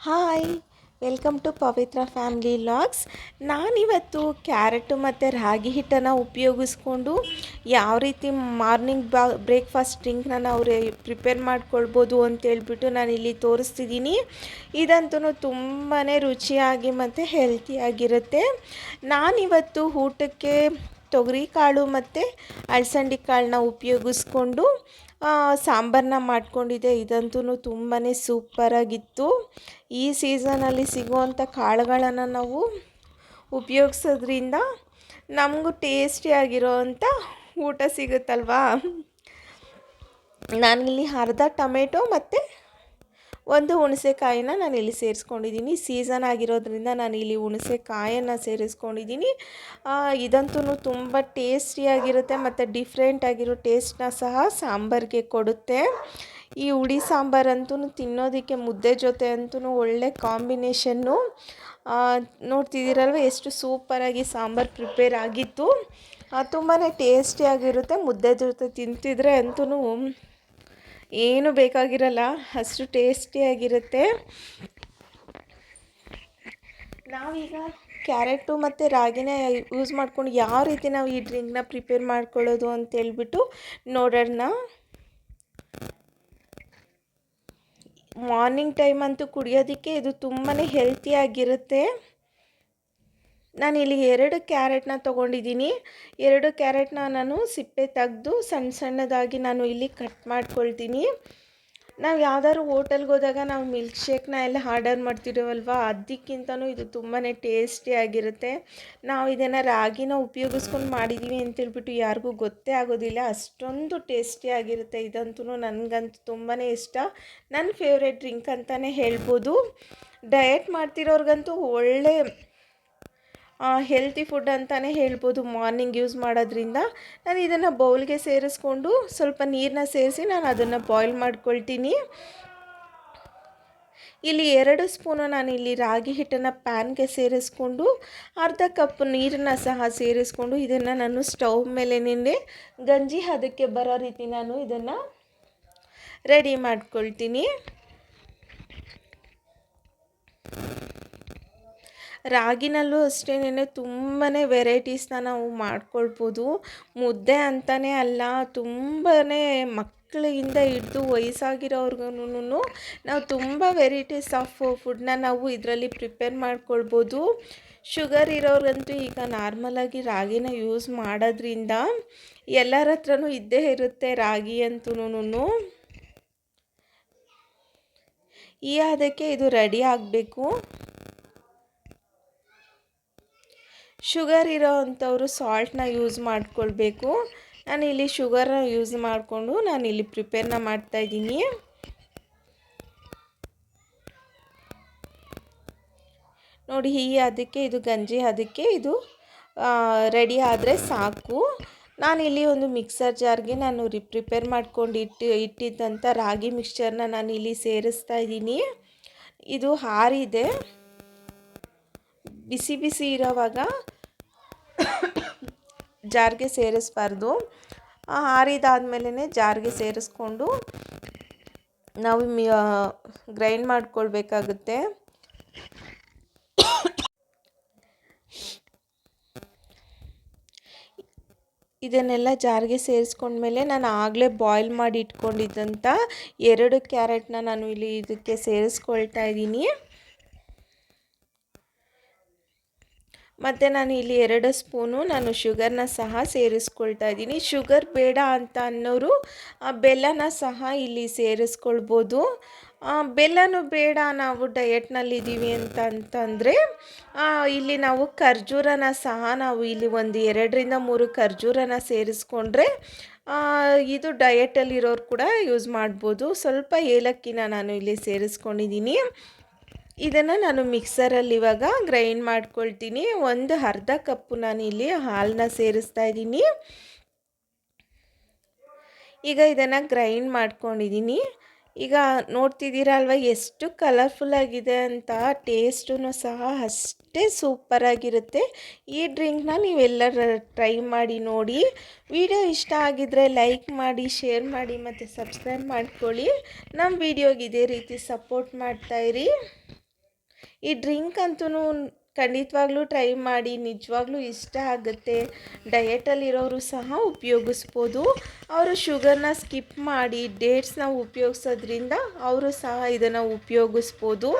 Hi welcome to Pavitra family logs ನಾನಿವತ್ತು carrot ಮತ್ತು ರಾಗಿ ಹಿಟ್ಟನ್ನು ಉಪಯೋಗಿಸ್ಕೊಂಡು ಯಾವ ರೀತಿ ಮಾರ್ನಿಂಗ್ ಬಾ ಬ್ರೇಕ್ಫಾಸ್ಟ್ ಡ್ರಿಂಕ್ನ ನಾವು ಪ್ರಿಪೇರ್ ಮಾಡ್ಕೊಳ್ಬೋದು ಅಂತೇಳ್ಬಿಟ್ಟು ನಾನಿಲ್ಲಿ ತೋರಿಸ್ತಿದ್ದೀನಿ. ಇದಂತೂ ತುಂಬಾ ರುಚಿಯಾಗಿ ಮತ್ತು ಹೆಲ್ತಿಯಾಗಿರುತ್ತೆ ನಾನಿವತ್ತು ಊಟಕ್ಕೆ ತೊಗರಿ ಕಾಳು ಮತ್ತು ಅಳಸಂದಿ ಕಾಳನ್ನ ಉಪಯೋಗಿಸ್ಕೊಂಡು ಸಾಂಬಾರನ್ನ ಮಾಡಿಕೊಂಡಿದ್ದೆ. ಇದಂತೂ ತುಂಬಾ ಸೂಪರಾಗಿತ್ತು ಈ ಸೀಸನಲ್ಲಿ ಸಿಗುವಂಥ ಕಾಳುಗಳನ್ನು ನಾವು ಉಪಯೋಗಿಸೋದ್ರಿಂದ ನಮಗೂ ಟೇಸ್ಟಿಯಾಗಿರೋ ಅಂಥ ಊಟ ಸಿಗುತ್ತಲ್ವಾ? ನಾನಿಲ್ಲಿ ಅರ್ಧ ಟೊಮೆಟೊ ಮತ್ತು ಒಂದು ಹುಣಸೆಕಾಯಿನ ನಾನು ಇಲ್ಲಿ ಸೇರಿಸ್ಕೊಂಡಿದ್ದೀನಿ. ಸೀಸನ್ ಆಗಿರೋದ್ರಿಂದ ನಾನು ಇಲ್ಲಿ ಹುಣಸೆಕಾಯನ್ನು ಸೇರಿಸ್ಕೊಂಡಿದ್ದೀನಿ. ಇದಂತೂ ತುಂಬ ಟೇಸ್ಟಿಯಾಗಿರುತ್ತೆ ಮತ್ತು ಡಿಫ್ರೆಂಟ್ ಆಗಿರೋ ಟೇಸ್ಟ್ನ ಸಹ ಸಾಂಬಾರಿಗೆ ಕೊಡುತ್ತೆ. ಈ ಹುಳಿ ಸಾಂಬಾರಂತೂ ತಿನ್ನೋದಕ್ಕೆ ಮುದ್ದೆ ಜೊತೆ ಅಂತೂ ಒಳ್ಳೆ ಕಾಂಬಿನೇಷನ್ನು ನೋಡ್ತಿದ್ದೀರಲ್ವ ಎಷ್ಟು ಸೂಪರಾಗಿ ಸಾಂಬಾರು ಪ್ರಿಪೇರ್ ಆಗಿತ್ತು. ತುಂಬಾ ಟೇಸ್ಟಿಯಾಗಿರುತ್ತೆ ಮುದ್ದೆ ಜೊತೆ ತಿಂತಿದ್ರೆ ಅಂತೂ ಏನು ಬೇಕಾಗಿರಲ್ಲ, ಅಷ್ಟು ಟೇಸ್ಟಿಯಾಗಿರುತ್ತೆ ನಾವೀಗ ಕ್ಯಾರೆಟು ಮತ್ತು ರಾಗಿನ ಯೂಸ್ ಮಾಡ್ಕೊಂಡು ಯಾವ ರೀತಿ ನಾವು ಈ ಡ್ರಿಂಕ್ನ ಪ್ರಿಪೇರ್ ಮಾಡ್ಕೊಳ್ಳೋದು ಅಂತೇಳ್ಬಿಟ್ಟು ನೋಡೋಣ. ಮಾರ್ನಿಂಗ್ ಟೈಮ್ ಅಂತೂ ಕುಡಿಯೋದಕ್ಕೆ ಇದು ತುಂಬಾ ಹೆಲ್ತಿಯಾಗಿರುತ್ತೆ ನಾನಿಲ್ಲಿ ಎರಡು ಕ್ಯಾರೆಟ್ನ ತೊಗೊಂಡಿದ್ದೀನಿ. ಎರಡು ಕ್ಯಾರೆಟ್ನ ನಾನು ಸಿಪ್ಪೆ ತೆಗೆದು ಸಣ್ಣ ಸಣ್ಣದಾಗಿ ನಾನು ಇಲ್ಲಿ ಕಟ್ ಮಾಡ್ಕೊಳ್ತೀನಿ. ನಾವು ಯಾವ್ದಾದ್ರು ಹೋಟೆಲ್ಗೆ ಹೋದಾಗ ನಾವು ಮಿಲ್ಕ್ ಶೇಕ್ನ ಎಲ್ಲ ಆರ್ಡರ್ ಮಾಡ್ತಿದ್ದೀವಲ್ವಾ ಅದಕ್ಕಿಂತನೂ ಇದು ತುಂಬಾ ಟೇಸ್ಟಿಯಾಗಿರುತ್ತೆ ನಾವು ಇದನ್ನು ರಾಗಿನ ಉಪಯೋಗಿಸ್ಕೊಂಡು ಮಾಡಿದ್ದೀವಿ ಅಂತೇಳ್ಬಿಟ್ಟು ಯಾರಿಗೂ ಗೊತ್ತೇ ಆಗೋದಿಲ್ಲ. ಅಷ್ಟೊಂದು ಟೇಸ್ಟಿಯಾಗಿರುತ್ತೆ ಇದಂತೂ ನನಗಂತೂ ತುಂಬಾ ಇಷ್ಟ. ನನ್ನ ಫೇವ್ರೆಟ್ ಡ್ರಿಂಕ್ ಅಂತಲೇ ಹೇಳ್ಬೋದು. ಡಯಟ್ ಮಾಡ್ತಿರೋರ್ಗಂತೂ ಒಳ್ಳೆ ಹೆಲ್ತಿ ಫುಡ್ ಅಂತಲೇ ಹೇಳ್ಬೋದು ಮಾರ್ನಿಂಗ್ ಯೂಸ್ ಮಾಡೋದ್ರಿಂದ. ನಾನು ಇದನ್ನು ಬೌಲ್ಗೆ ಸೇರಿಸ್ಕೊಂಡು ಸ್ವಲ್ಪ ನೀರನ್ನ ಸೇರಿಸಿ ನಾನು ಅದನ್ನು ಬಾಯ್ಲ್ ಮಾಡ್ಕೊಳ್ತೀನಿ. ಇಲ್ಲಿ ಎರಡು ಸ್ಪೂನು ನಾನು ಇಲ್ಲಿ ರಾಗಿ ಹಿಟ್ಟನ್ನು ಪ್ಯಾನ್ಗೆ ಸೇರಿಸ್ಕೊಂಡು ಅರ್ಧ ಕಪ್ ನೀರನ್ನು ಸಹ ಸೇರಿಸ್ಕೊಂಡು ಇದನ್ನು ನಾನು ಸ್ಟವ್ ಮೇಲೆ ನಿನ್ನೆ ಗಂಜಿ ಅದಕ್ಕೆ ಬರೋ ರೀತಿ ನಾನು ಇದನ್ನು ರೆಡಿ ಮಾಡ್ಕೊಳ್ತೀನಿ. ರಾಗಿನಲ್ಲೂ ಅಷ್ಟೇನೇ ತುಂಬಾ ವೆರೈಟೀಸ್ನ ನಾವು ಮಾಡ್ಕೊಳ್ಬೋದು. ಮುದ್ದೆ ಅಂತಲೇ ಅಲ್ಲ ತುಂಬಾ ಮಕ್ಕಳಿಂದ ಹಿಡ್ದು ವಯಸ್ಸಾಗಿರೋರ್ಗೂನು ನಾವು ತುಂಬ ವೆರೈಟೀಸ್ ಆಫ್ ಫುಡ್ನ ನಾವು ಇದರಲ್ಲಿ ಪ್ರಿಪೇರ್ ಮಾಡ್ಕೊಳ್ಬೋದು. ಶುಗರ್ ಇರೋರಂತೂ ಈಗ ನಾರ್ಮಲಾಗಿ ರಾಗಿನ ಯೂಸ್ ಮಾಡೋದ್ರಿಂದ ಎಲ್ಲರ ಹತ್ರನೂ ಇದ್ದೇ ಇರುತ್ತೆ ರಾಗಿ ಅಂತೂನು ಈ ಅದಕ್ಕೆ ಇದು ರೆಡಿ ಆಗಬೇಕು. ಶುಗರ್ ಇರೋ ಅಂಥವರು ಸಾಲ್ಟ್ನ ಯೂಸ್ ಮಾಡಿಕೊಳ್ಬೇಕು. ನಾನು ಇಲ್ಲಿ ಶುಗರ್ನ ಯೂಸ್ ಮಾಡಿಕೊಂಡು ನಾನು ಇಲ್ಲಿ ಪ್ರಿಪೇರ್ನ ಮಾಡ್ತಾಯಿದ್ದೀನಿ ನೋಡಿ ಈ ಅದಕ್ಕೆ, ಇದು ಗಂಜಿ ಅದಕ್ಕೆ, ಇದು ರೆಡಿ ಆದರೆ ಸಾಕು. ನಾನಿಲ್ಲಿ ಒಂದು ಮಿಕ್ಸರ್ ಜಾರ್ಗೆ ನಾನು ರಿ, ಪ್ರಿಪೇರ್ ಮಾಡ್ಕೊಂಡು ಇಟ್ಟು, ಇಟ್ಟಿದ್ದಂಥ ರಾಗಿ ಮಿಕ್ಸ್ಚರ್ನ ನಾನು ಇಲ್ಲಿ ಸೇರಿಸ್ತಾ ಇದ್ದೀನಿ. ಇದು ಹಾರಿದೆ. ಬಿಸಿ ಬಿಸಿ ಇರೋವಾಗ ಜಾರಿಗೆ ಸೇರಿಸ್ಬಾರ್ದು. ಆರಿದಾದ್ಮೇಲೆ ಜಾರಿಗೆ ಸೇರಿಸ್ಕೊಂಡು ನಾವು ಗ್ರೈಂಡ್ ಮಾಡ್ಕೊಳ್ಬೇಕಾಗುತ್ತೆ. ಇದನ್ನೆಲ್ಲ ಜಾರಿಗೆ ಸೇರಿಸ್ಕೊಂಡ್ಮೇಲೆ ನಾನು ಆಗಲೇ ಬಾಯ್ಲ್ ಮಾಡಿ ಇಟ್ಕೊಂಡಿದ್ದಂಥ ಎರಡು ಕ್ಯಾರೆಟ್ನ ನಾನು ಇಲ್ಲಿ ಇದಕ್ಕೆ ಸೇರಿಸ್ಕೊಳ್ತಾ ಇದ್ದೀನಿ. ಮತ್ತು ನಾನು ಇಲ್ಲಿ ಎರಡು ಸ್ಪೂನು ನಾನು ಶುಗರ್ನ ಸಹ ಸೇರಿಸ್ಕೊಳ್ತಾ ಇದ್ದೀನಿ. ಶುಗರ್ ಬೇಡ ಅಂತ ಅನ್ನೋರು ಬೆಲ್ಲನ ಸಹ ಇಲ್ಲಿ ಸೇರಿಸ್ಕೊಳ್ಬೋದು. ಬೆಲ್ಲನೂ ಬೇಡ ನಾವು ಡಯೆಟ್ನಲ್ಲಿದ್ದೀವಿ ಅಂತಂತಂದರೆ ಇಲ್ಲಿ ನಾವು ಖರ್ಜೂರನ ಸಹ ನಾವು ಇಲ್ಲಿ ಒಂದು ಎರಡರಿಂದ ಮೂರು ಖರ್ಜೂರನ ಸೇರಿಸ್ಕೊಂಡ್ರೆ ಇದು ಡಯೆಟಲ್ಲಿರೋರು ಕೂಡ ಯೂಸ್ ಮಾಡ್ಬೋದು. ಸ್ವಲ್ಪ ಏಲಕ್ಕಿನ ನಾನು ಇಲ್ಲಿ ಸೇರಿಸ್ಕೊಂಡಿದ್ದೀನಿ. ಇದನ್ನು ನಾನು ಮಿಕ್ಸರಲ್ಲಿ ಇವಾಗ ಗ್ರೈಂಡ್ ಮಾಡ್ಕೊಳ್ತೀನಿ. ಒಂದು ಅರ್ಧ ಕಪ್ಪು ನಾನು ಇಲ್ಲಿ ಹಾಲನ್ನ ಸೇರಿಸ್ತಾ ಇದ್ದೀನಿ. ಈಗ ಇದನ್ನು ಗ್ರೈಂಡ್ ಮಾಡ್ಕೊಂಡಿದ್ದೀನಿ. ಈಗ ನೋಡ್ತಿದ್ದೀರಾ ಎಷ್ಟು ಕಲರ್ಫುಲ್ಲಾಗಿದೆ ಅಂತ ಟೇಸ್ಟೂ ಸಹ ಅಷ್ಟೇ ಸೂಪರಾಗಿರುತ್ತೆ ಈ ಡ್ರಿಂಕ್ನ ನೀವೆಲ್ಲರ ಟ್ರೈ ಮಾಡಿ ನೋಡಿ. ವಿಡಿಯೋ ಇಷ್ಟ ಆಗಿದ್ರೆ ಲೈಕ್ ಮಾಡಿ ಶೇರ್ ಮಾಡಿ ಮತ್ತು ಸಬ್ಸ್ಕ್ರೈಬ್ ಮಾಡ್ಕೊಳ್ಳಿ. ನಮ್ಮ ವಿಡಿಯೋಗೆ ಇದೇ ರೀತಿ ಸಪೋರ್ಟ್ ಮಾಡ್ತಾಯಿರಿ ಈ ಡ್ರಿಂಕ್ ಅಂತೂ ಖಂಡಿತವಾಗ್ಲೂ ಟ್ರೈ ಮಾಡಿ, ನಿಜವಾಗ್ಲೂ ಇಷ್ಟ ಆಗುತ್ತೆ. ಡಯೆಟಲ್ಲಿರೋರು ಸಹ ಉಪಯೋಗಿಸ್ಬೋದು. ಅವರು ಶುಗರ್ನ ಸ್ಕಿಪ್ ಮಾಡಿ ಡೇಟ್ಸ್ನ ಉಪಯೋಗಿಸೋದ್ರಿಂದ ಅವರು ಸಹ ಇದನ್ನು ಉಪಯೋಗಿಸ್ಬೋದು.